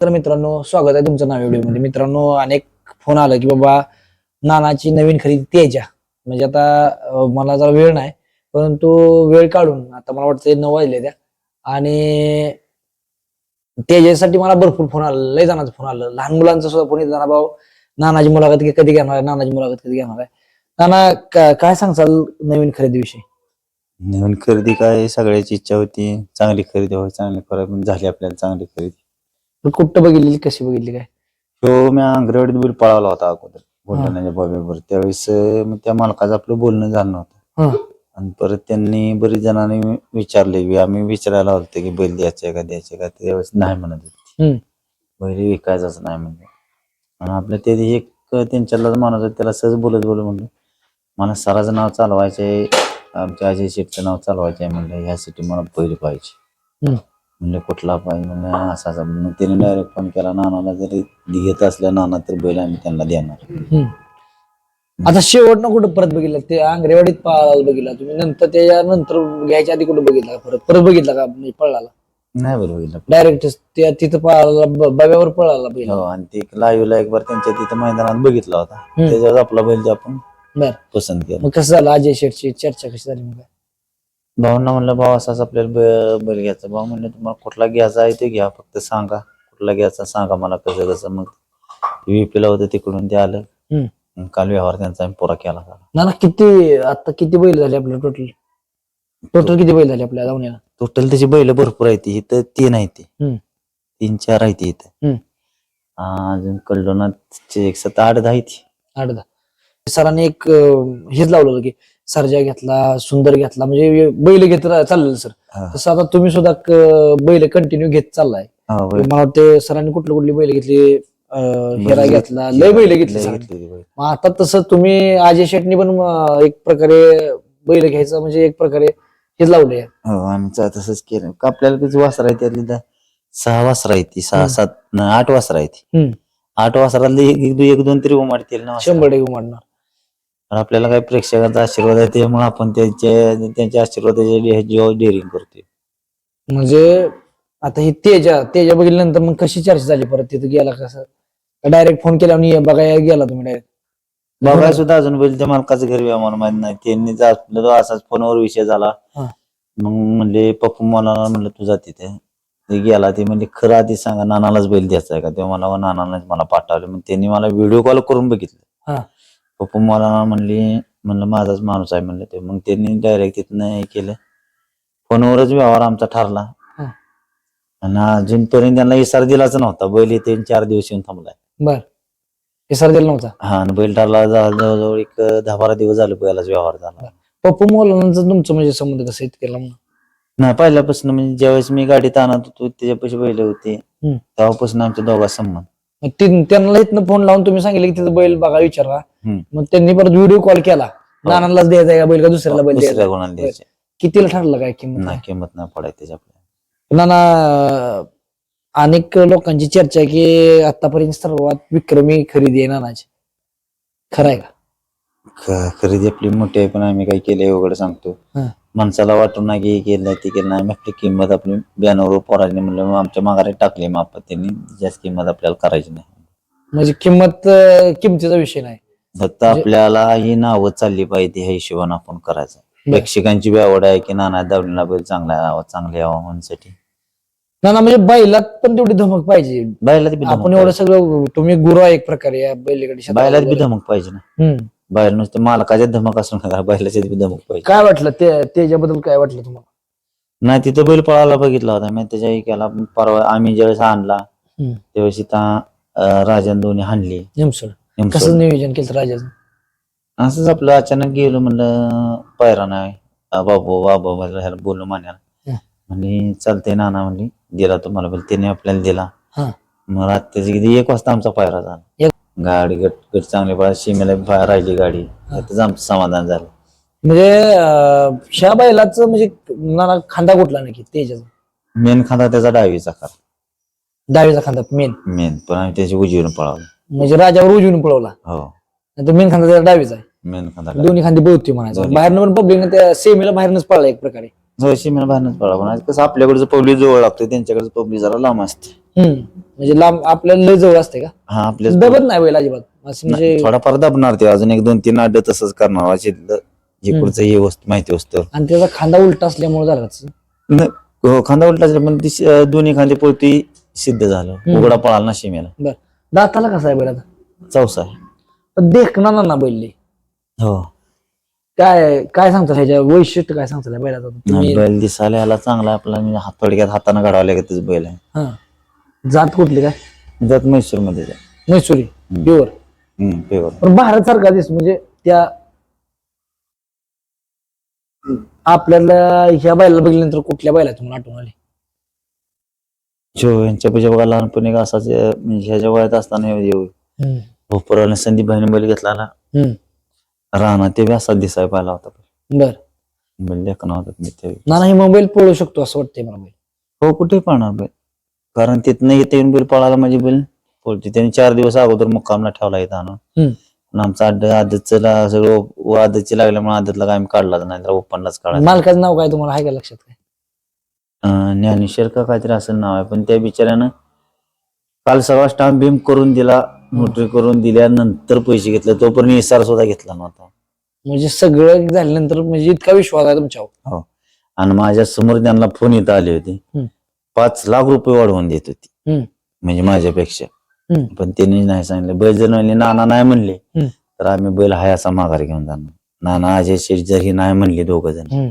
तर मित्रांनो स्वागत आहे तुमचं नाव व्हिडिओमध्ये. मित्रांनो अनेक फोन आला की बाबा नानाची नवीन खरेदी तेजा म्हणजे आता मला जरा वेळ नाही परंतु वेळ काढून आता मला वाटतं नऊ वाजले त्या आणि तेजासाठी मला भरपूर फोन आला लय जणांचा फोन आला. लहान मुलांचा सुद्धा फोन येतो भाऊ नानाची मुलाखत कधी घेणार आहे? नानाची मुलाखत कधी घेणार आहे? नाना काय सांगचाल नवीन खरेदीविषयी? नवीन खरेदी काय? सगळ्याची इच्छा होती. चांगली खरेदी व्हावी चांगली खरं झाली आपल्याला चांगली खरेदी. कुठं बघितली कशी बघितली काय तो मी अंगरवाडीत बिल पळाला होता अगोदर बुलढाण्याच्या बॉबीवर त्यावेळेस मग त्या मालकाचं आपलं बोलणं झालं नव्हतं हं. आणि परत त्यांनी बरीच जणांनी विचारले. आम्ही विचारायला होतो की बैल द्यायचे का द्यायचे का त्यावेळेस नाही म्हणत होते हम्म. बैल विकायचाच नाही म्हणजे आणि आपलं ते एक त्यांच्याला माणूस होता, त्याला सहज बोलत बोलत म्हणलं मला सराचं नाव चालवायचंय आमच्या अजय शेठचं नाव चालवायचं आहे म्हणलं ह्यासाठी मला बैल पाहिजे हम्म. म्हणलं कुठला पाहिजे म्हणलं असा असा. मग त्याने डायरेक्ट फोन केला नानाला जरी घेत असल्या नाना तर बैल आम्ही त्यांना देणार. आता शेवट ना कुठं परत बघितलं? ते आंग्रेवाडीत पळाला बघितला. तुम्ही नंतर त्याच्या नंतर घ्यायच्या आधी कुठं बघितला का परत? परत बघितला का म्हणजे पळाला नाही बरं बघितलं. डायरेक्ट त्या तिथं पळाला ब- बब्यावर पळाला पहिला हो आणि ते लाईव्हला एक बार त्यांच्या तिथं मैदानात बघितला होता. त्याच्यावर आपला बैल ते आपण बर. पसंत केला. मग कसं झालं? अजय शेठची चर्चा कशी झाली मग? भाऊंना म्हणलं भाऊ असाच आपल्याला बै- बैल घ्यायचा भाऊ म्हणलं तुम्हाला कुठला घ्यायचा आहे ते घ्या फक्त सांगा. कुठला घ्यायचा सांगा मला कसं कसं. मग व्हीपीला होतं तिकडून ते आलं. हम्म. मग काल व्यवहार त्यांचा आम्ही पुरा केला होता. ना ना किती आता किती बैल झाले आपल्या टोटल टोटल किती बैल झाले आपल्या धावण्याला? टोटल त्याची बैल भरपूर आहे ती इथं तीन आहे ती. हम्म. तीन चार आहे ती इथं. हम्म. अजून कल्लोनाचे एक सात आठ दहा आहे ती आठ दहा. सरांनी एक अं, हेच लावलं की सरजा घेतला सुंदर घेतला म्हणजे बैल घेत चाललेलं सर हा. तसं आता तुम्ही सुद्धा बैल कंटिन्यू घेत चाललाय हा. मला वाटतं सरांनी कुठली कुठली बैल घेतली हिरा घेतला लय बैल घेतली ती. मग आता तसं तुम्ही अजय शेटनी पण एक प्रकारे बैल घ्यायचं म्हणजे एक प्रकारे हेच लावलंय हो आम्ही चा- तसंच केलं आपल्याला किती वासरा आहे त्यातली सहा वासरा आहे ती सहा. सात आठ वासरा आहे ती. आठ वासरातले एक दोन तरी उमाडतील ना. शंभर टक्के मारणार पण आपल्याला काही प्रेक्षकांचा आशीर्वाद आहे त्यामुळे आपण त्यांच्या त्यांच्या आशीर्वादाच्या जीवावर डेअरिंग करतोय. म्हणजे आता ही तेजा तेजा बघितल्यानंतर मग कशी चर्चा झाली परत? तिथं गेला कसं डायरेक्ट फोन केला आणि बघायला गेला तुम्ही डायरेक्ट बाबा सुद्धा अजून बैल त्या मालकाचं घर बी आम्हाला माहीत नाही. त्यांनी जा- आपला तो असाच फोनवर विषय झाला. हा. मग म्हणले पप्पू मला म्हणलं तुझा तिथे. ते गेला ते म्हणजे खरं आधी सांगा नानालाच बैल द्यायचा आहे का? तेव्हा मला नानालाच मला पाठवलं. मग त्यांनी मला व्हिडिओ कॉल करून बघितलं. हा. पप्पू मला म्हणली म्हणलं माझाच माणूस आहे म्हणलं ते. मग त्यांनी डायरेक्ट तिथनं हे केलं. फोनवरच व्यवहार आमचा ठरला. हा. आणि अजूनपर्यंत त्यांना इसार दिलाच नव्हता. बैल इथे चार दिवस येऊन थांबलाय. बर. सर दिला नव्हता? हा आणि बैल ठरला जवळ- जवळजवळ एक दहा बारा दिवस झाले बैलाचा व्यवहार झाला. पप्पू मोलांचा तुमचं म्हणजे संबंध कसं येत केला मग? नाही पहिल्यापासून म्हणजे ज्यावेळेस मी गाडीत आणत होतो त्याच्यापाशी बैल होते. हम्म. तेव्हापासून आमच्या दोघा संबंध. मग ती- त्यांना इथनं फोन लावून तुम्ही सांगितलं की तिथं बैल बघा विचारा. मग त्यांनी परत व्हिडिओ कॉल. केला नानालाच द्यायचा का बैल का दुसऱ्याला बैल दुसऱ्या द्यायचा कोणाला द्यायचे कितीला ठरलं काय किंमत? नाही किंमत नाही पडायची आपल्याला नाना अनेक लोकांची चर्चा आहे की आतापर्यंत सर्वात विक्रमी खरेदी आहे नानाची. खरं आहे का? ख- खरेदी आपली मोठी आहे पण आम्ही काय केलंय वगैरे सांगतो. हा. माणसाला वाटून नाही की हे केलं नाही ते केलं नाही आम्ही आपली किंमत आपली बॅनरवर पोराने म्हणलं मग आमच्या माघारी टाकली माप. त्यांनी जास्त किंमत आपल्याला करायची नाही. म्हणजे किंमत अं, किमतीचा विषय नाही. फक्त म्हणजे- आपल्याला ही नावं चालली पाहिजे ह्या हिशोबाने आपण करायचं. प्रेक्षकांची बी आवड आहे की नाना दावडीला बैल चांगला यावा चांगला यावा म्हणण्यासाठी नाना म्हणजे बैलात पण तेवढी धमक पाहिजे बायलाच बी आपण एवढं. सगळं तुम्ही गुरु आहे एक प्रकारे या क्षेत्रात बायलाच बी. धमक पाहिजे ना. बाहेर नुसते मालकाच्या धमक असून का बायलाच्यात बी धमक पाहिजे काय वाटलं ते त्याच्याबद्दल काय वाटलं तुम्हाला नाही तिथं बैल पळायला बघितला होता मी त्याच्या केला परवा आम्ही ज्यावेळेस आणला. त्यावेळेस इथं अं, राजन दोन्ही हाणली. कसं नियोजन केलं राजाचं? असंच आपलं अचानक गेलो म्हणलं पायरा नाही. बाबू बाबू ह्याला हं. म्हणली चालतंय नाना म्हणली दिला तुम्हाला बैल त्याने आपल्याला दिला. मग रात्रीची किती एक वाजता आमचा पायरा झाला. गाडी गट गट चांगली पळा शिमेला राहिली गाडी. त्यातच आमचं समाधान झालं. म्हणजे ह्या बैलाचं म्हणजे नाना खांदा कुठला नाही त्याच्याचा मेन खांदा त्याचा डावीचा का डावीचा खांदा मेन. मेन. पण आम्ही त्याची उजवीनं पळावलं म्हणजे राजावर उजवीन पळवला. हो. नाही मेन खांदा त्याचा डावीचा आहे. मेन खांदा दोन्ही खांदी बोलती म्हणायचं. दोन्ही. बाहेरनं पण पब्लिक त्या सेमीला बाहेरनच पळला एक प्रकारे. शिमेला बाहेरच पळा पण आज कसं आपल्याकडचं पब्लिक जवळ लागतं त्यांच्याकडचं पब्लिक जरा लांब असते हम्म. म्हणजे लांब आपल्याला लय जवळ असते का? हा आपल्या दबत नाही बैल अजिबात. असं म्हणजे थोडाफार दाबणार ते. अजून एक दोन तीन अड्ड तसंच करणार. अशी हे पुढचं हे वस्तू माहिती वस्तू. आणि त्याचा खांदा उलटा असल्यामुळे झाला? न- हो खांदा उलटा झाला, पण ती श- दोन्ही खांदे पोळती सिद्ध झालं. उघडा पळाला ना शिमेला बर. दाताला कसा आहे बैल आता? चौसा आहे. देखणार ना बैल. हो. काय काय सांगता ह्याच्या वैशिष्ट्य काय सांगता बैलाचं? तुम्ही बैल दिसायला याला चांगला आपला म्हणजे हात थोडक्यात हाताने घडावं लागत बैल आहे. हा. जात कुठली काय? जात म्हैसूरमध्ये मैसुरी प्युअर. पेवर पण भारत सारखा दिस म्हणजे त्या आपल्याला ह्या बैला बघितल्यानंतर कुठल्या बैला तुम्हाला आठवण आली? जो यांच्या पूजा बघा लहानपणी का असाच म्हणजे ह्याच्या वयात असताना येऊ. भोपराने संदीप भाईने बैल घेतला ना. राणा ते बी असाच दिसाय पाहिला होता. बर. लेखन होता मी ते. नाना ही मोबाईल पळू शकतो असं वाटतंय मला बैल. हो कुठे पाळणार बैल. कारण तिथनं येते येऊन बैल पळाला म्हणजे बैल पळते. त्यांनी चार दिवस अगोदर मुक्कामला ठेवला इथं आणून. आमचा अड्ड आदतचं सगळं आदतची लागल्यामुळे आदतला काय आम्ही काढलाच नाही. तर ओपनलाच काढायला मालकाचं नाव काय तुम्हाला? आहे का लक्षात काय? अं, ज्ञानेश्वर का काहीतरी असं नाव आहे. पण त्या बिचाऱ्यानं काल सगळा स्टाम्प बिम करून दिला नोटरी करून दिल्यानंतर पैसे घेतले. तोपर्यंत इसार सुद्धा घेतला नव्हता. म्हणजे सगळं झाल्यानंतर म्हणजे इतका विश्वास आहे तुमच्यावर. आणि माझ्यासमोर त्यांना फोन येत आले होते. हम्म. पाच लाख रुपये वाढवून देत होती. हम्म. म्हणजे माझ्यापेक्षा. हम्म. पण त्यांनी नाही सांगितलं. बैल जर म्हणले नाना नाही म्हणले हम्म. तर आम्ही बैल हाय असा माघारी घेऊन जाणार. नाना अजय शेठ जर ही नाही म्हणली दोघ जण. हम्म.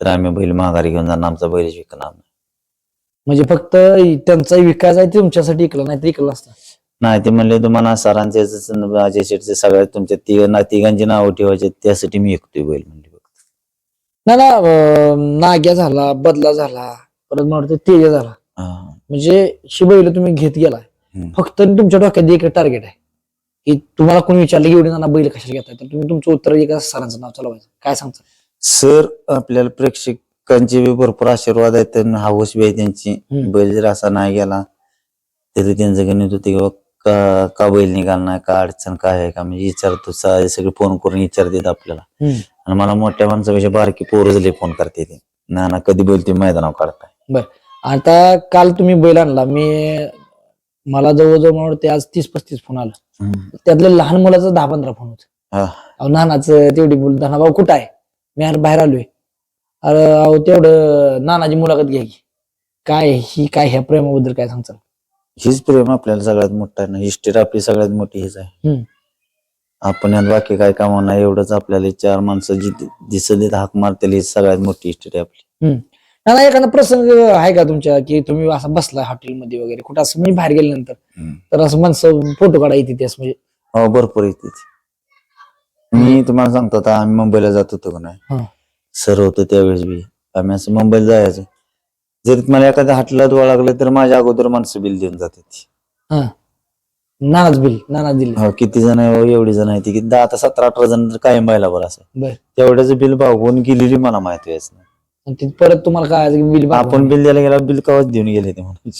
तर आम्ही बैल माघारी घेऊन जाणार आमचा बैल विकणार नाही. म्हणजे फक्त त्यांचा विकास आहे ते तुमच्यासाठी इकला नाही तर इकला असता? नाही ते म्हणले तुम्हाला सरांचे ज- अजय शेठचे सगळ्यात तुमच्या तिघ ना तिघांची नावं ठेवायचे त्यासाठी मी ऐकतोय बैल म्हणले फक्त. ना ना अं, नाग्या झाला बदला झाला परत मला वाटतं तेजा झाला. हा. म्हणजे शिबईला तुम्ही घेत गेलाय. हम्म. फक्त तुमच्या डोक्यात एक टार्गेट आहे की तुम्हाला कोणी विचारलं की एवढी नाना बैल कशाला घेताय? तर तुम्ही तुमचं उत्तर एका सरांचं नाव चालवायचं. काय सांगता सर आपल्याला प्रेक्षकांचे बी भरपूर आशीर्वाद आहेत त्यांना हवस बी आहे त्यांची. हम्म. बैल जर असा नाही गेला तरी त्यांचं गणित होते की बा का का बैल निघाला नाही का अडचण काय आहे का? म्हणजे विचारतो सा- सगळे फोन करून विचारतात आपल्याला. हम्म. आणि मला मोठ्या माणसापेक्षा बारकी पोरं झाले फोन करते ते. ना ना कधी बैल तुम्ही मैदानावर काढताय? आता काल तुम्ही बैल आणला. मी मला जवळजवळ मला वाटते आज तीस पस्तीस फोन आला. त्यातलं लहान मुलाचं दहा पंधरा फोन होत. हा. अहो नानाचं तेवढी बोल नाना भाऊ कुठं आहे? मी यार बाहेर आलोय. अरे अहो तेवढं नानाची मुलाखत घ्या की. काय ही काय ह्या प्रेमाबद्दल काय सांगचाल हीच प्रेम आपल्याला सगळ्यात मोठं आहे ना. हिस्ट्री आपली सगळ्यात मोठी हीच आहे. हम्म. आपण यात बाकी काय कामा नाही एवढंच आपल्याला चार माणसं जी दिसत देत हाक मारतील ही सगळ्यात मोठी हिस्ट्री आपली. नाना एखादा प्रसंग आहे का तुमच्या की तुम्ही असं बसलाय हॉटेलमध्ये वगैरे? कुठं असं मी बाहेर गेल्यानंतर तर असं माणसं फोटो काढा येते त्यास म्हणजे? हो भरपूर येते मी तुम्हाला सांगतो आता आम्ही मुंबईला जात होतो का हा. नाही सर होतो त्यावेळेस बी. आम्ही असं मुंबईला जायचो. जर मला एखाद्या हाटलात लागलं तर माझ्या अगोदर माणसं बिल देऊन जातात नानाच बिल नाना दिले. हो, किती जण आहे हो, एवढी जण आहे ती. की दहा आता सतरा अठरा जण तर कायम बायला बरं असं. बर. तेवढ्याच बिल भागवून गेलेली मला माहिती व्हायचं नाही. आणि ते परत तुम्हाला काय बिल आपण बिल द्यायला गेला बिल कवाच देऊन गेले ते म्हणून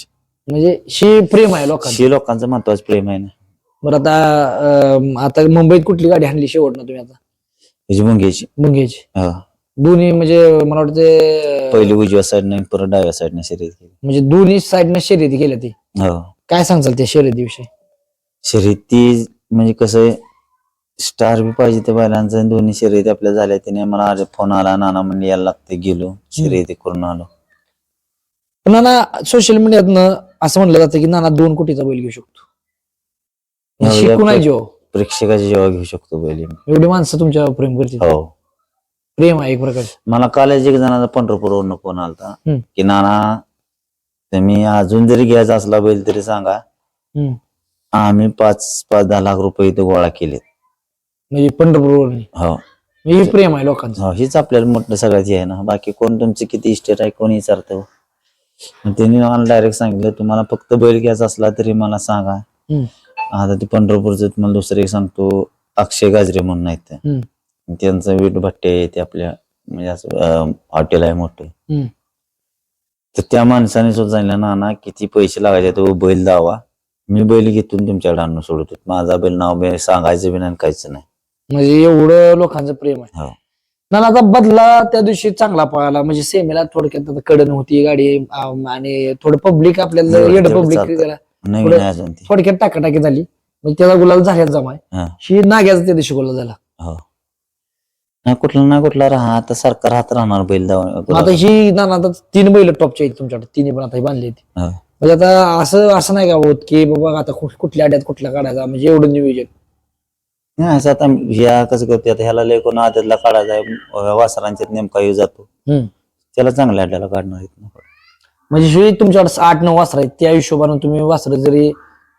म्हणजे शी प्रेम आहे लोकांचं. हे लोकांचं महत्वाचं प्रेम आहे ना. बरं आता आता मुंबईत कुठली गाडी आणली शेवट ना तुम्ही आता? त्याची मुंग्याची मुंगेची. हो. दोन्ही म्हणजे मला वाटतं पहिली उजव्या साईडने परत डाव्या साईडने शर्यत केली. म्हणजे दोन्ही साईडनं शर्यती केल्या ती. हो. काय सांगचाल त्या शर्यतीविषयी? शर्यती म्हणजे कसं आहे स्टार बी पाहिजे त्या बैलांचं आणि दोन्ही शर्यती आपल्या झाल्या. त्याने मला आज फोन आला नाना म्हणले यायला लागते गेलो. शर्यती करून आलो. पण नाना सोशल मीडियातनं असं म्हणलं जातं की नाना दोन कोटीचा बैल घेऊ शकतो. शिकून आहे प्रेक्षकाची जेव्हा घेऊ शकतो मी. एवढी माणसं तुमच्या प्रेम करतील हो. प्रेम आहे एक प्रकारचं. मला कालच एक जणाचा पंढरपूरवरून फोन आलता. हम्म. की नाना तुम्ही अजून जरी घ्यायचा असला बैल तरी सांगा हम्म. आम्ही पाच पाच दहा लाख रुपये इथे गोळा केलेत. म्हणजे पंढरपूर हो. हे प्रेम आहे लोकांचं. हो हीच आपल्याला मोठं सगळ्यात हे आहे ना. बाकी कोण तुमची किती इस्टेट आहे कोणी विचारतं? त्यांनी मला डायरेक्ट सांगितलं तुम्हाला फक्त बैल घ्यायचा असला तरी मला सांगा. हम्म. आता ते पंढरपूरचं तुम्हाला दुसरं एक सांगतो अक्षय गाजरे म्हणून आहेत. हम्म. त्यांचं वीट भट्टे आहे ते आपल्या म्हणजे असं हॉटेल आहे मोठं हम्म. तर त्या माणसाने सुद्धा सांगितलं ना ना किती पैसे लागायचे तो बैल दावा मी बैल घेतून तुमच्याकडे आणून सोडतो माझा बैल नाव बी सांगायचं बी नाही आणि काहीच नाही म्हणजे एवढं लोकांचं प्रेम आहे हो ना आता बदला त्या दिवशी चांगला पळाला म्हणजे सेमीला थोडक्यात आता कडन होती गाडी अं, आणि थोडं पब्लिक आपल्याला पब्लिक चालतं. नवीन पुढे- आहे अजून ती. थोडक्यात टाकाटाकी झाली. म्हणजे त्याला गुलाल झाल्याच जमाय हा. ही नाग्याचा त्या दिवशी गुलाल झाला. हो. नाही कुठला ना कुठला राहा आता सारखा राहत राहणार बैल मग आता ही ना ना आता तीन बैल टॉपच्या आहेत तुमच्याकडे. तिन्ही पण आता ही बांधली आहेत. हो. म्हणजे आता असं असं नाही का होत की बाबा आता कुठल्या अड्यात कुठला काढायचा म्हणजे एवढं नियोजन. नाही असं आता ह्या कसं करते आता ह्याला लय कोण आदतला काढायचा आहे, अं, वासरांच्यात नेमका येऊ जातो. हम्म. त्याला चांगल्या अड्ड्याला काढणार आहेत ना. म्हणजे शिवाय तुमच्याकडे आठ नऊ वासर आहेत त्या हिशोबानं तुम्ही वासर जरी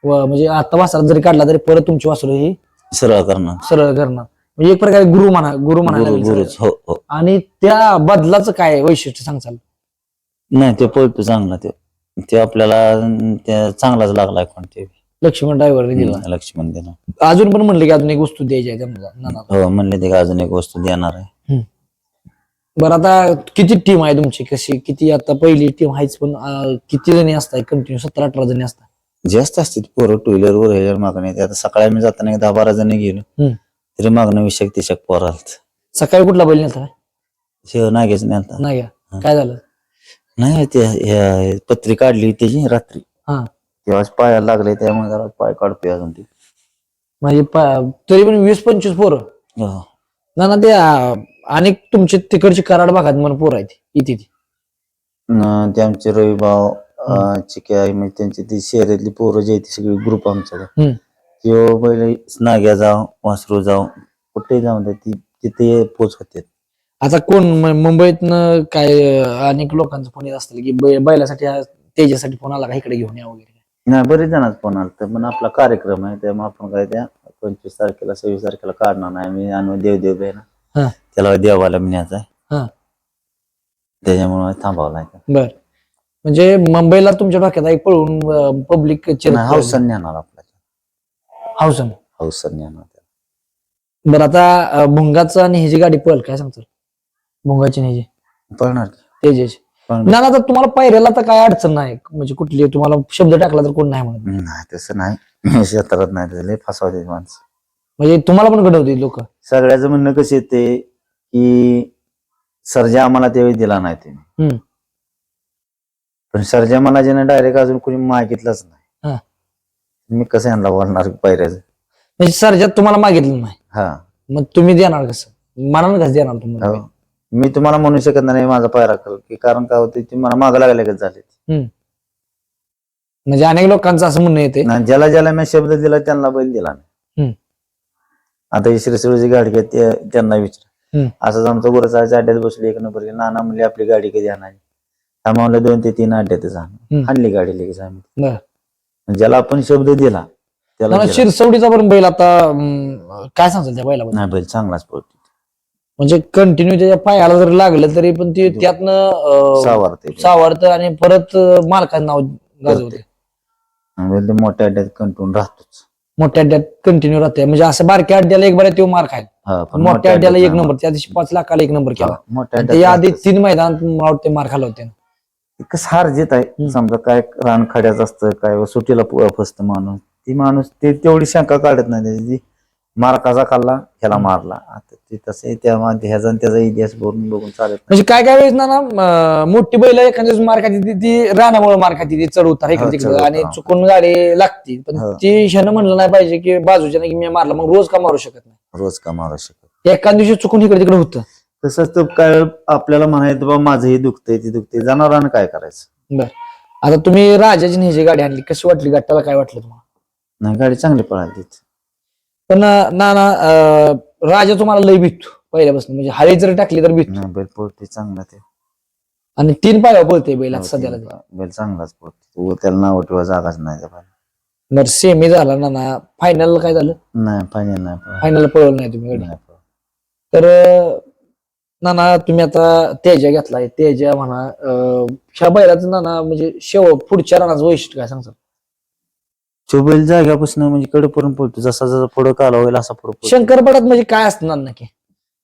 व- म्हणजे आता वासरात जरी काढला तरी परत तुमची वासर ही सरळ करणार. सरळ करणार. म्हणजे एक प्रकारे गुरु म्हणा गुरु गुरुच सगळं. हो हो. आणि त्या बदलाचं काय वैशिष्ट्य सांगचाल नाही ते पळतो चांगला ते. ते आपल्याला अं, ते चांगलाच लागलाय कोण ते. लक्ष्मण ड्रायव्हरने दिला. लक्ष्मण देणार अजून पण म्हणले की अजून एक वस्तू द्यायची आहे त्यांना. हो म्हणले ते का अजून एक वस्तू देणार आहे. बरं आता किती टीम आहे तुमची? कशी किती आता पहिली टीम आहेच पण अं, किती जणी असतात कंटिन्यू सतरा अठरा जणी असतात जास्त असते पोरं टू व्हीलर वर ह्याच्यावर मागणं येते. आता सकाळी आम्ही जाताना एक दहा बारा जण गेलो. हम्म. तरी मागणं विषयक तिशक पोर आलत. सकाळी कुठला बैल नेता शिव नागेच नाही आलता. नाही का? काय झालं? नाही ते पत्री काढली त्याची रात्री. हा. तेव्हाच पायाला लागले त्यामुळे जरा पाय काढतोय अजून ती. म्हणजे प- तरी पण वीस पंचवीस पोरं? हो. ना ना ते अनेक तुमचे तिकडची कराड भागात म्हणून पोरं आहेत इथे ती ते आमचे रविभाव अं, चिके आहे म्हणजे त्यांची ती शहरातली पोरं जी आहेत ती सगळी ग्रुप आमचा हम्म. किंवा पहिले नाग्या जाव वासरू जाव कुठे जाऊन दे ती तिथे पोच होते आता कोण म- मुंबईतनं काय अं, अनेक लोकांचं फोन येत असतील की बै- बैलासाठी हा- तेजासाठी फोन आला का इकडे घेऊन या वगैरे? नाही बरेच जणांच फोन आला तर पण आपला कार्यक्रम आहे त्यामुळे आपण काय त्या पंचवीस तारखेला सव्वीस तारखेला काढणार नाही मी. आणि देव देव ना हा. त्याला देवाला न्यायचा आहे. हा. त्याच्यामुळे थांबावं लागेल बर. म्हणजे मुंबईला तुमच्या डोक्यात एक पळून पब्लिक नाही, हौसन नेणार आपल्याला. हाऊसन हौसन नेणार बरं आता भुंगाचं आणि ह्याची गाडी पळ काय सांगतो भुंगाची आणि ह्याची पळणार की? तेजाची पळणार. ना तुम्हाला पायऱ्याला तर काय अडचण नाही. म्हणजे कुठली तुम्हाला शब्द टाकला तर कोण नाही म्हणत? नाही तसं नाही. क्षेत्रात नाही लय फसवते माणसं. म्हणजे तुम्हाला पण घडवते लोक? सगळ्याचं म्हणणं कसं येते की सर्जा आम्हाला त्यावेळी दिला नाही हम्म. पण सर्जा मला ज्याने डायरेक्ट अजून कोणी मागितलंच हा. नाही मी कसं यांना बोलणार पायऱ्याचं म्हणजे सर्जात तुम्हाला मागितलं नाही. हा. मग तुम्ही देणार कसं? मनानं कसं देणार तुम्हाला? हो. मी तुम्हाला म्हणू शकत नाही माझा पायरा कर की कारण काय होते ती मला माग लागल्यागत झाले म्हणजे अनेक लोकांचं असं म्हणणं येते ना ज्याला ज्याला मी शब्द दिला त्यांना बैल दिला हम्म. आता ही श्रीसुळची गाडी त्यांना विचार. असंच आमचं गुरुसाच्या अड्ड्यात बसली एक नंबर नाना म्हणले आपली गाडी कधी आणायची म्हणलं दोन ते तीन अड्ड्यातच. आणली गाडी लगेच आम्ही. ज्याला आपण शब्द दिला त्याला. शिरसवडीचा पण बैल आता काय सांगतात त्या बैलाबद्दल? नाही बैल चांगलाच पळतो म्हणजे कंटिन्यू त्याच्या पायाला जर लागलं तरी पण ते त्यातनं सावारते सावरत आणि परत मालकाचं नाव गाजवते ते मोठ्या अड्ड्यात कंटून राहतोच. मोठ्या अड्ड्यात कंटिन्यू राहते म्हणजे असं बारक्या अड्ड्याला एक बरं तो मार खाय हा, पण मोठ्या अड्ड्याला एक. नंबर त्या दिवशी पाच लाखाला एक नंबर केला. मोठ्या आणि अड्ड्यात त्याच्या आधी. तीन मैदान मला वाटते मार खाला होते कसं हार जीत आहे. समजा काय रान खड्याचं असतं काय सुटीला प- फसतं माणूस. ती माणूस ते तेवढी शंका काढत नाही त्याची. ती मार्काचा खाल्ला ह्याला मारला. आता ते तसे त्या ह्याचा त्याचा इतिहास बघून बघून चालत नाही. म्हणजे काय काय वेळेस ना ना अं, मोठी बैल एखाद्या मार खाती ती- ती रानामुळे मार खाती ती चढ उतार इकडे हो, तिकडे चढ आणि. चुकून गाडी लागती. पण हो. ती क्षण म्हणलं नाही पाहिजे की बाजूच्या की मी मारला मग रोज का मारू शकत नाही? रोज का मारू शकत एका दिवशी चुकून इकडे तिकडे होतं. तसंच तर काय आपल्याला म्हणायचं बा माझं हे दुखतंय ते दुखतंय. जनावरांना काय करायचं? बर. आता तुम्ही राजाची न्यायची गाडी आणली कशी वाटली गाडी त्याला काय वाटलं तुम्हाला? नाही गाडी चांगली पळाली ती. पण ना ना अं, राजा तुम्हाला लय भीतो पहिल्यापासून. म्हणजे हळी जरी टाकली तर भीतो नाही बैल पळते चांगला ते. आणि तीन पायावर बोलते बैल आता हो, सध्याला ते बैल चांगलाच पळते त्याला नाव ठेवा जागाच नाही त्या बैलाला. बरं सेमी झाला ना ना. फायनल काय झालं? नाही फायनल नाही. फायनल पळवलं नाही तुम्ही गाडी. नाही पळाली. तर अं, ना ना तुम्ही आता तेजा घेतलाय. तेजा म्हणा अं, ह्या बैलाचं ना ना म्हणजे शेव पुढच्या रानाचं वैशिष्ट्य काय सांगतात तो बैल जाग्यापासून म्हणजे कडे पळतो जसा जसा पुढं काला होईल असा पुढं पळतो. शंकरपटात म्हणजे काय असणार नक्की?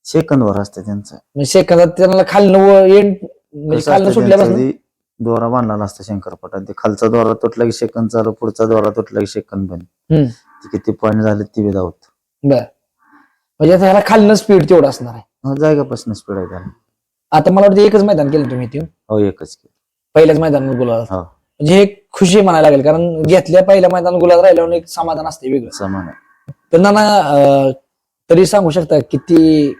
सेकंदवर असतं त्यांचं. म्हणजे सेकंदात त्यांना खालनं एंड म्हणजे कसं खालनं असतं सुटल्यापासून? ते दोरा बांधलेला असतं शंकरपटात. ते खालचा दोरा तुटला की सेकंद चालू पुढचा दोरा तुटला की सेकंद बंद. हम्म. ते किती पॉईंट झाले ती बी धावत बर. म्हणजे आता ह्याला खालनं स्पीड तेवढं असणार आहे. जायगापासून स्पीड आहे त्याला. आता मला वाटतं एकच मैदान केलं तुम्ही ते हो एकच की. पहिल्याच मैदानात गुलाल हो. म्हणजे एक खुशी म्हणायला लागेल कारण घेतल्या पहिल्या मैदानात गुलाल राहिल्यावर एक समाधान असते वेगळं समान आहे तर नाना अं, तरी सांगू शकता किती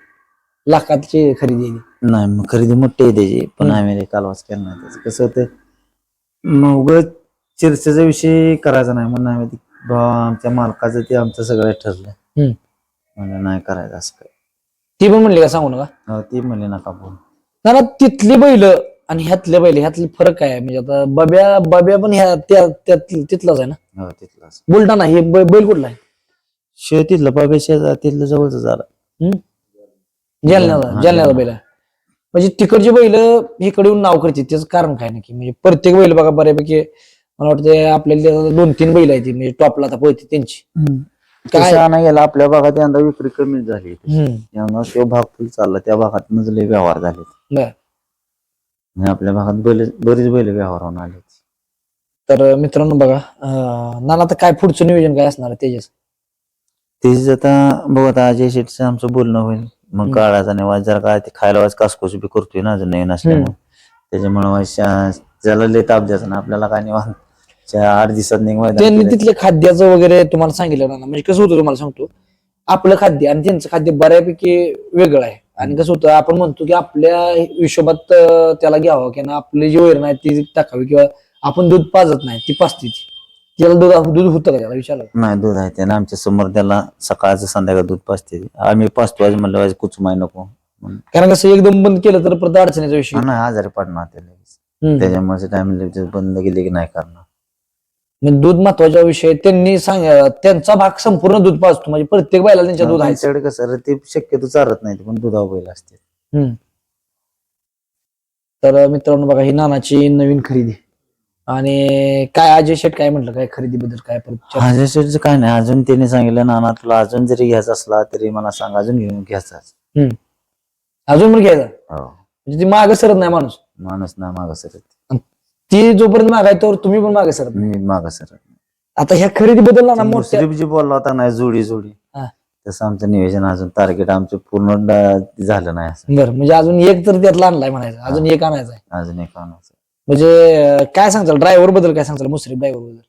लाखाची खरेदी आहे? नाही मग खरेदी मोठी आहे त्याची पण हम्म. आम्ही कालवाच केला नाही त्याचं कसं होतं मग उगाच चर्चेचा विषय करायचा नाही म्हणून आम्ही ते आमच्या मालकाचं ते आमचं सगळं ठरलं हम्म. म्हणजे नाही करायचं असं काय ती पण म्हणली का सांगू नका हो, ती म्हणले नका बोल नाना तिथली बैल आणि ह्यातले बैल ह्यातले फरक काय आहे? म्हणजे आता बब्या बब्या पण ह्या त्या त्यात- तिथलाच आहे ना? हो तिथलाच. बुलढाणा हे बै- बैल कुठला आहे? शिव तिथलं बाबा शेजार तिथलं जवळच झालं. जालन्याचा हा, जालन्याचा जालना. बैल आहे. म्हणजे तिकडची बैल इकडे येऊन नाव करते त्याचं कारण काय नक्की? म्हणजे प्रत्येक बैल बघा बऱ्यापैकी मला वाटतं आपल्याला दोन तीन बैल आहेत ती म्हणजे टॉपला आता पळते त्यांची. काय? आणा गेला आपल्या भागात यंदा विक्री कमी झाली. हम्म. त्यामुळे तो भाग फुल चालला त्या भागातूनच लय व्यवहार झाले बर. आणि आपल्या भागात बैल बरीच बैल व्यवहार होऊन आले तर मित्रांनो बघा अं, नाना आता काय पुढचं नियोजन काय असणार आहे तेजस? तेच आता बघ आता अजय शेटचं आमचं बोलणं होईल. मग हम्म. काळाचा निवाज जर काय ते खायला वाज कासकोस बी करतोय ना अजून नवीन असल्यामुळे. त्याच्यामुळे वाज शा- त्याला लय ताप द्यायचा ना आपल्याला काय निवांत. आठ दिवसात निघवायचं त्यांनी तिथले खाद्याचं वगैरे तुम्हाला सांगितलं ना म्हणजे कसं होतं तुम्हाला सांगतो. आपलं खाद्य आणि त्यांचं खाद्य बऱ्यापैकी वेगळं आहे. आणि कसं होतं आपण म्हणतो की आपल्या हिशोबात त्याला घ्यावं किंवा आपली जी वैरण आहे ती टाकावी किंवा आपण दूध पाजत नाही ती पाजते ती. त्याला दूध दूध होतं का त्याला विचारलं? नाही दूध आहे त्यानं आमच्यासमोर त्याला सकाळचं संध्याकाळ दूध पाजते. आम्ही पाचतो आज म्हणलं वाज कुचमाय नको. कारण कसं एकदम बंद केलं तर परत अडचणीचा विषय. नाही आजारी पडणार ते लगेच. हम्म. त्याच्यामुळे टाइम बंद केले की नाही करणार. म्हणजे दूध महत्त्वाचा विषय त्यांनी सांग त्यांचा भाग संपूर्ण दूध पाजतो. म्हणजे प्रत्येक बायला त्यांच्या दूध आहे त्यांच्याकडे कसं रे, ते शक्यतो चालत नाही पण दुधावर बैल असते हम्म. तर मित्रांनो बघा ही नानाची नवीन खरेदी. आणि काय अजय शेट काय म्हटलं? काय खरेदी बद्दल काय परत चर्चा? अजय शेठचं काय नाही अजून त्यांनी सांगितलं नाना तुला अजून जरी घ्यायचा असला तरी मला सांग अजून घेऊन घ्यायचा अजून पण घ्यायचा? हो. म्हणजे ती मागे सरत नाही माणूस. माणूस ना माग सरत. ती जोपर्यंत मागाय तर तुम्ही पण मागे नाही. मी माग सरत आता ह्या खरेदी बद्दल ना मोठ्या जी बोलला होता नाही जोडी जोडी. हा. तसं आमचं नियोजन अजून टार्गेट आमचं पूर्ण ड- झालं नाही असं. बरं म्हणजे अजून एक तर त्यातला आणलाय म्हणायचं. अजून एक आणायचा आहे. अजून एक आणायचं म्हणजे अं, काय सांगताल? ड्रायव्हरबद्दल काय सांगताल? मुसरी ड्रायव्हरबद्दल?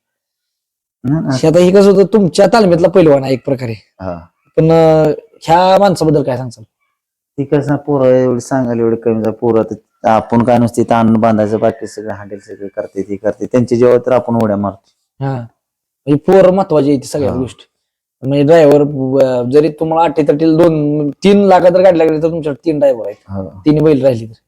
हं, हं. आता हे कसं होतं तुमच्या तालमीतला पैलवान आहे एक प्रकारे. हा. पण अं, ह्या माणसाबद्दल काय सांगताल? ती कसं पोरं एवढी सांगायला एवढी कमी जा पोरं आपण काय नुसती ताण बांधायचं बाकी सगळं हँडल सगळं करते ती करते. त्यांची जेव्हा तर आपण उड्या मारतो. हा. म्हणजे पोर महत्वाची आहे ती सगळ्या हा. गोष्टी. म्हणजे ड्रायव्हर जरी तुम्हाला अठ्ठेचाळीस दोन तीन लाखात जर गाडी लागली तर तुमच्याकडे तीन ड्रायव्हर आहेत. हो. तिन्ही बैल राहिली तर.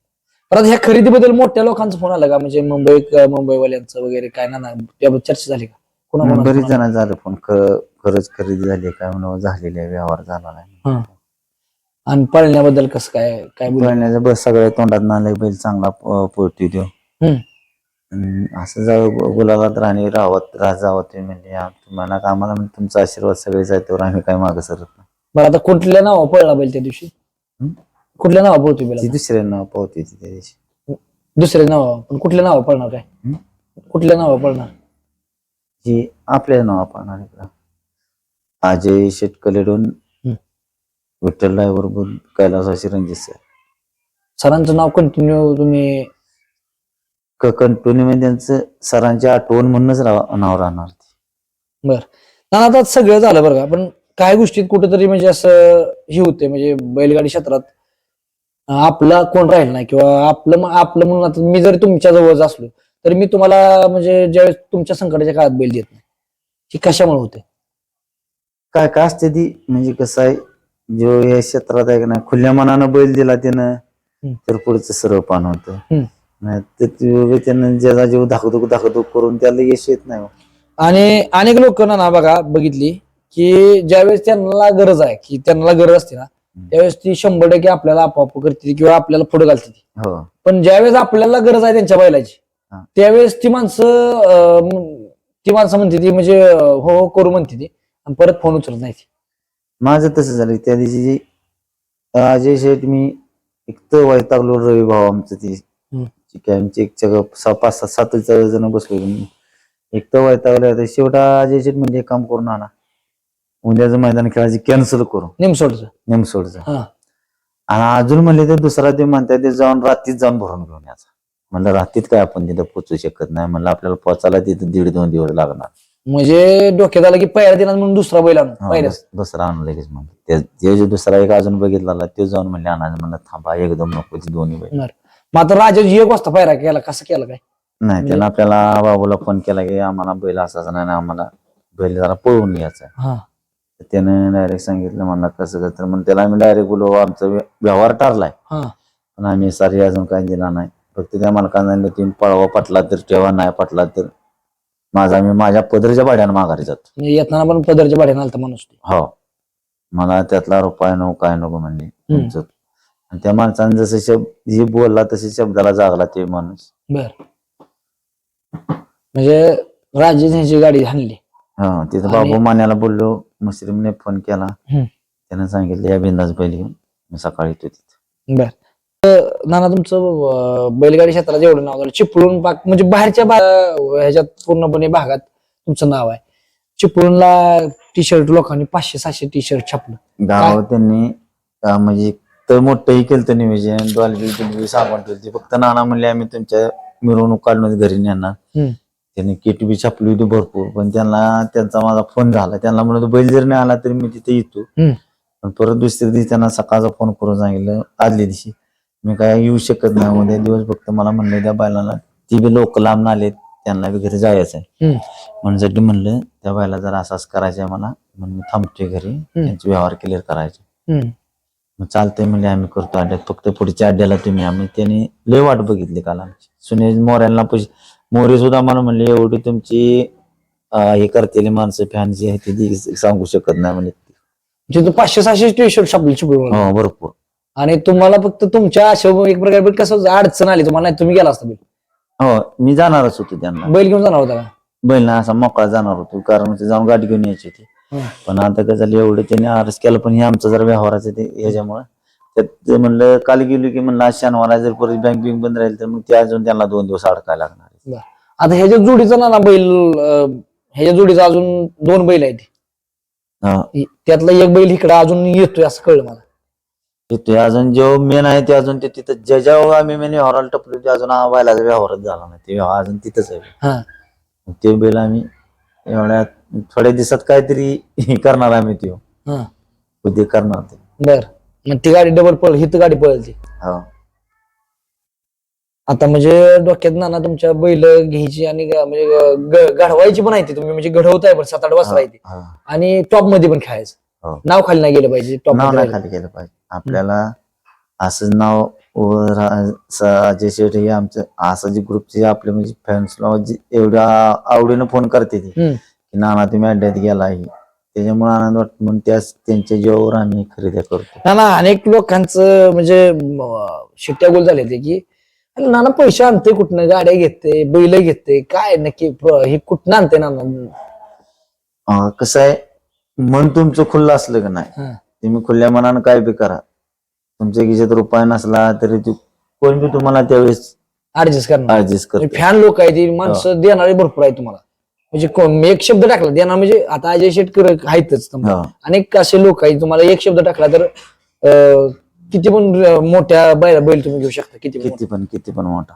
परत ह्या खरेदीबद्दल मोठ्या लोकांचा फोन आला का? म्हणजे मुंबई मुंबईवाल्यांचं वगैरे काय ना ना त्याबद्दल चर्चा झाली का? कोणा बरीच जण झालं पण ख- खरंच खरेदी झाली काय म्हणून झालेली आहे व्यवहार झाला नाही. आणि पळण्याबद्दल कसं काय काय बोल बोलण्याचं बस सगळ्या तोंडात नाले बैल चांगला पोळती देऊ असं जाऊ राहत राह जावं तुम्ही म्हणजे तुम्हाला का आम्हाला म्हणजे तुमचा आशीर्वाद सगळे जायच्यावर आम्ही काय मागं सरत नाही बरं आता कुठल्या नावा पळला बैल त्या दिवशी? कुठल्या नावा पळतो बैल ती आता? दुसऱ्या नाव पावती ती त्या दिवशी दुसऱ्या नावा पण कुठल्या नावा पळणार काय? कुठल्या नावा पळणार जी आपल्या नाव पाहणार इकडं अजय शेटकलेडून. विठ्ठल ड्रायव्हर कैलासाशी रणजित सर. सरांचं नाव कंटिन्यू तुम्ही कंटिन्यू म्हणजे त्यांचं सरांची आठवण म्हणूनच राव- नाव राहणार ते. ना आता सगळं झालं बरं का पण काही गोष्टीत कुठेतरी म्हणजे असं हे होते म्हणजे बैलगाडी क्षेत्रात अं, आपला कोण राहील नाही किंवा आपलं म- आपलं म्हणून आता मी जरी तुमच्या जवळच असलो तरी मी तुम्हाला म्हणजे ज्यावेळेस तुमच्या संकटाच्या काळात बैल देत नाही ही कशामुळे होते? काय काय असते ती? म्हणजे कसं आहे? जो या क्षेत्रात आहे का नाही खुल्या मनानं बैल दिला त्यानं. तर पुढचं सर्व पान होतं. नाही तर ते त्यानं ज्याचा जीव धाकधूक धाकधूक करून त्याला यश येत नाही आणि अनेक लोक ना ना बघा बघितली की ज्यावेळेस त्यांना गरज आहे की त्यांना गरज असते ना त्यावेळेस ती शंभर टक्के आपल्याला आपोआप करते किंवा आपल्याला पुढे घालते ती हो पण ज्यावेळेस आपल्याला गरज आहे त्यांच्या बैलाची. त्यावेळेस ती माणसं ती माणसं म्हणते ती म्हणजे हो हो करू म्हणते ती आणि परत फोन उचलत नाही ती. माझं तसं झालं त्या दिवशी जी अजय शेठ मी एक तर वैतागलो रवी भाऊ आमचं ती. हं. काय आमची एक जग सहा पाच सात सात जण बसलो. एक तर वैतागलो होतो. शेवटा अजय शेठ म्हणजे एक काम करून आणा. उद्याचं मैदान खेळायचे कॅन्सल करू. निमसोडचं. नेमसोडचं. हा. आणि अजून म्हणले तर दुसरा ते म्हणताय ते जाऊन रात्रीत जाऊन भरून घेऊन यायचा. म्हणलं रात्रीत काय आपण तिथं पोचू शकत नाही? म्हणलं आपल्याला पोचायला तिथं दीड दोन दिवस लागणार. म्हणजे डोक्यात आलं की पहिल्या दिनात म्हणून दुसरा बैल आणू. हा, पहिल्याच दुसरा आणून लगेच म्हणलं ते ते जो दुसरा एक अजून बघितला तो जाऊन म्हणले आणायचं म्हणलं थांबा एकदम नको ती दोन्ही बैल. मग आता राजाची एक वाजता पायरा केला कसं केला काय? नाही त्यानं आपल्याला बाबूला फोन केला की आम्हाला बैल असायचा नाही आणि आम्हाला बैल जरा पळवून घ्यायचा आहे. हा. तर त्यानं डायरेक्ट सांगितलं म्हणला कसं कसं तर. मग त्याला आम्ही डायरेक्ट बोलू आमचा व्य- व्यवहार ठरलाय. हा. पण आम्ही सारी अजून काही दिला नाही. फक्त त्या मालकांना सांगितलं तुम्ही पळवा पटला तर ठेवा नाही पटला तर माझा मी माझ्या पदरच्या भाड्यानं माघारी जातो. म्हणजे येताना पण पदरच्या भाड्यानं आलता माणूस ते. हो. मला त्यातला रुपये नको काय नको म्हणले. तुमचं. आणि त्या माणसाने जसं शब्द जी बोलला तसे शब्दाला जागला ते माणूस. बर. म्हणजे राजे ह्याची गाडी हाणली. हा तिथं आणि- बाबू मान्याला बोललो मुस्लिमने फोन केला. हम्म. त्यानं सांगितलं या बिंदास बैल घेऊन मी सकाळी येतो तिथं. बर. नाना तुमचं बैलगाडी क्षेत्रात एवढं नाव झालं चिपळूण पाक म्हणजे बाहेरच्या ह्याच्यात पूर्णपणे भागात तुमचं नाव आहे. चिपळूणला टी शर्ट लोकांनी पाचशे सहाशे टी शर्ट छापलं. गाव त्यांनी अं, म्हणजे तर मोठंही केलं नियोजन डॉल्बी बिल्बी साबण ठेवली फक्त नाना म्हणले आम्ही तुमच्या मिरवणूक काढून घरी नेणार. हम्म. त्यांनी किट बी छापली होती भरपूर पण त्यांना त्यांचा माझा फोन झाला. त्यांना म्हणत बैल जर नाही आला तरी मी तिथे येतो. हम्म. पण परत दुसऱ्या दिवशी त्यांना सकाळचा फोन करून सांगितलं आदल्या दिवशी. मी काय येऊ शकत नाही. उद्या दिवस फक्त मला म्हणलं त्या बैलाला ती बी लोक लांब आले त्यांना बी घरी जायचं आहे. म्हणून म्हणलं त्या बायला जर असाच करायचं आहे मला म्हणून मी थांबतोय घरी त्यांचे व्यवहार क्लिअर करायचे. मग चालतंय म्हणजे आम्ही करतो अड्ड्यात फक्त पुढच्या अड्ड्याला तुम्ही आम्ही त्यांनी लय वाट बघितली काल आमची. सुनील मोऱ्यांना पैसे मोरे सुद्धा मला म्हणले एवढी तुमची हे करतेली माणसं फॅन जी आहे ती सांगू शकत नाही. म्हणजे पाचशे सहाशे टी शर्ट छापले हो भरपूर. आणि तुम्हाला फक्त तुमच्या अशा एक प्रकारे बैल कसं अडचण आली तुम्हाला नाही तुम्ही गेला असता बैल? हो मी जाणारच होतो त्यांना. बैल घेऊन जाणार होता का? बैल ना असा मोकळा जाणार होतो. कारण ते जाऊन गाडी घेऊन यायची होती. पण आता काय झालं एवढं त्यांनी आरस केलं पण हे आमचं जर व्यवहाराचं ते ह्याच्यामुळे त्यात ते म्हणलं काल गेलो की म्हणलं आज शनिवार आहे, जर परत बँक बिंक बंद राहील तर मग ते अजून त्यांना दोन दिवस अडकायला लागणार आहे. आता ह्याच्या जोडीचा ना बैल अं, ह्याच्या जोडीचा अजून दोन बैल आहेत. हा. त्यातला एक बैल इकडे अजून येतोय असं कळलं मला. ते ते अजून जो मेन आहे ते अजून ते तिथं ज्या ज्या आम्ही मेन व्यवहाराला टपलो ते अजून व्हायला व्यवहारच झाला नाही. ते व्यवहार अजून तिथंच आहे. हा. ते बैल आम्ही एवढ्या थोड्या दिवसात काहीतरी हे करणार आम्ही ते हा. उद्या करणार ते. बर. मग ती गाडी डबल पळ ही तर गाडी पळेल ती हो. आता म्हणजे डोक्यात ना तुमच्या बैल घ्यायची आणि ग- म्हणजे ग- घडवायची पण आहे ती. तुम्ही म्हणजे घडवताय पण सात आठ वाजता ती. हो. आणि टॉपमध्ये पण खेळायचं. हो. नाव खाली नाही गेलं पाहिजे नाव नाही खाली केलं पाहिजे. आपल्याला असं नाव रा- स- अजय शेठ हे आमचं असं जे ग्रुपचे आपले म्हणजे फॅन्सला एवढ्या आवडीनं फोन करते ती. हम्म. की नाना तुम्ही अड्ड्यात गेला आहे त्याच्यामुळे आनंद वाटतो. म्हणून त्याच त्यांच्या जीवावर आम्ही खरेदी करतो. ना ना अनेक लोकांचं म्हणजे म, शिट्ट्या गोल झाले ते की अरे नाना पैसे आणते कुठनं? गाड्या घेते बैल घेते काय नक्की प- हे कुठनं आणते नाना? अं, कसं आहे? मन तुमचं खुल्लं असलं का नाही हा. तुम्ही खुल्या मनानं काय बी करा. तुमच्या खिशात रुपये नसला तरी तू कोण बी तुम्हाला त्यावेळेस ऍडजस्ट करणार. ऍडजस्ट करतो. फॅन लोक आहेत ती माणसं देणारे भरपूर आहे तुम्हाला. म्हणजे कोण एक शब्द टाकला देणार म्हणजे आता अजय शेटकर आहेतच तुम्हाला. हो. अनेक असे लोक आहेत तुम्हाला एक शब्द टाकला तर अं, किती पण अं, मोठ्या बैल बैल तुम्ही घेऊ शकता किती पण किती पण किती पण मोठा.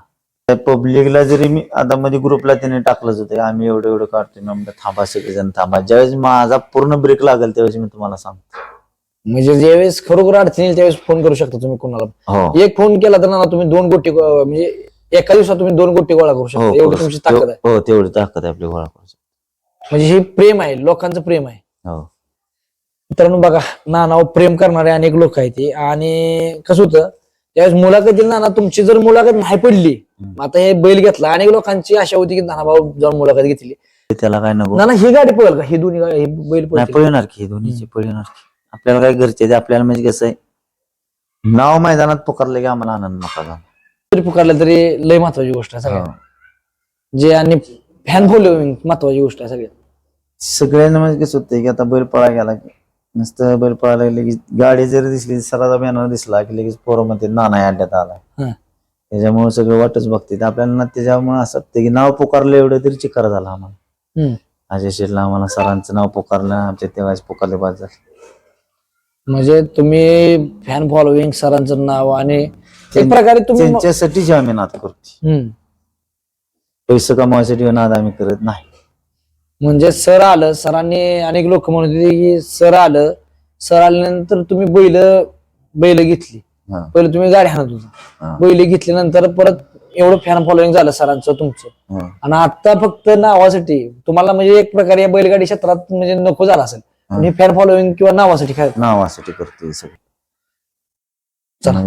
पब्लिकला जरी मी आता मध्ये ग्रुपला त्याने टाकलंच होतं आम्ही एवढं एवढं काढतोय. मी म्हणलं थांबा सगळेजण थांबा. ज्यावेळेस माझा पूर्ण ब्रेक लागेल त्यावेळेस मी तुम्हाला सांगतो. म्हणजे ज्यावेळेस खरोखर अडचण येईल त्यावेळेस फोन करू शकता तुम्ही कोणाला. हो. एक फोन केला तर ना तुम्ही दोन गोटी गो- म्हणजे एका दिवसात तुम्ही दोन गोटी गोळा करू हो शकता एवढी तुमची ताकद आहे. हो तेवढी ताकद आहे आपली गोळा करायची म्हणजे हे प्रेम आहे लोकांचं प्रेम आहे. हो. मित्रांनो बघा नानावर प्रेम करणारे अनेक लोक आहेत ते आणि कसं होतं त्यावेळेस मुलाखत नाना तुमची जर मुलाखत नाही पडली. आता हे बैल घेतला अनेक लोकांची आशा होती की नाना भाऊ जाऊन मुलाखत घेतली. त्याला काय नको? नाना ही गाडी पळेल का? ही दोन्ही गाडी हे बैल नाही? पळणार की दोन्हीची पळणार की. आपल्याला काय घरचे ते आपल्याला म्हणजे कसं आहे? नाव मैदानात पुकारलं की आम्हाला आनंद नका झाला. जरी पुकारलं तरी लय महत्वाची गोष्ट आहे सगळ्यात. हो. जे आणि फॅन फॉलोविंग महत्वाची गोष्ट आहे सगळ्यात. सगळ्यांना म्हणजे कसं होतंय की आता बैल पळा गेला की नुसतं बैल पळायला लागले की गाडी जरी दिसली सराचा बॅनर दिसला की लगेच पोरं म्हणते नाना या अड्ड्यात आलाय. हं. त्याच्यामुळे सगळं वाटच बघते. ते आपल्याला त्याच्यामुळे असं वाटतं की नाव पुकारलं एवढं तरी चिकार झाला आम्हाला. अजय शेठला आम्हाला सरांचं नाव पुकारलं आमच्या तेव्हाच पुकारले बाद झाले. म्हणजे तुम्ही फॅन फॉलोविंग सरांचं नाव आणि एक प्रकारे तुम्ही त्यांच्यासाठीच आम्ही नाद करतो. पैसे कमावायसाठी नाद आम्ही करत नाही. म्हणजे सर आलं सरांनी अनेक लोक म्हणत होते की सर आलं सर आल्यानंतर तुम्ही बैल बैल घेतली. पहिले तुम्ही गाडी हाणत होता. बैल घेतल्यानंतर परत एवढं फॅन फॉलोइंग झालं सरांचं तुमचं. आणि आता फक्त नावासाठी तुम्हाला म्हणजे एक प्रकारे या बैलगाडी क्षेत्रात म्हणजे नको झाला असेल. हा. आणि फॅन फॉलोइंग किंवा नावासाठी काय नावासाठी करतोय सगळं. चला.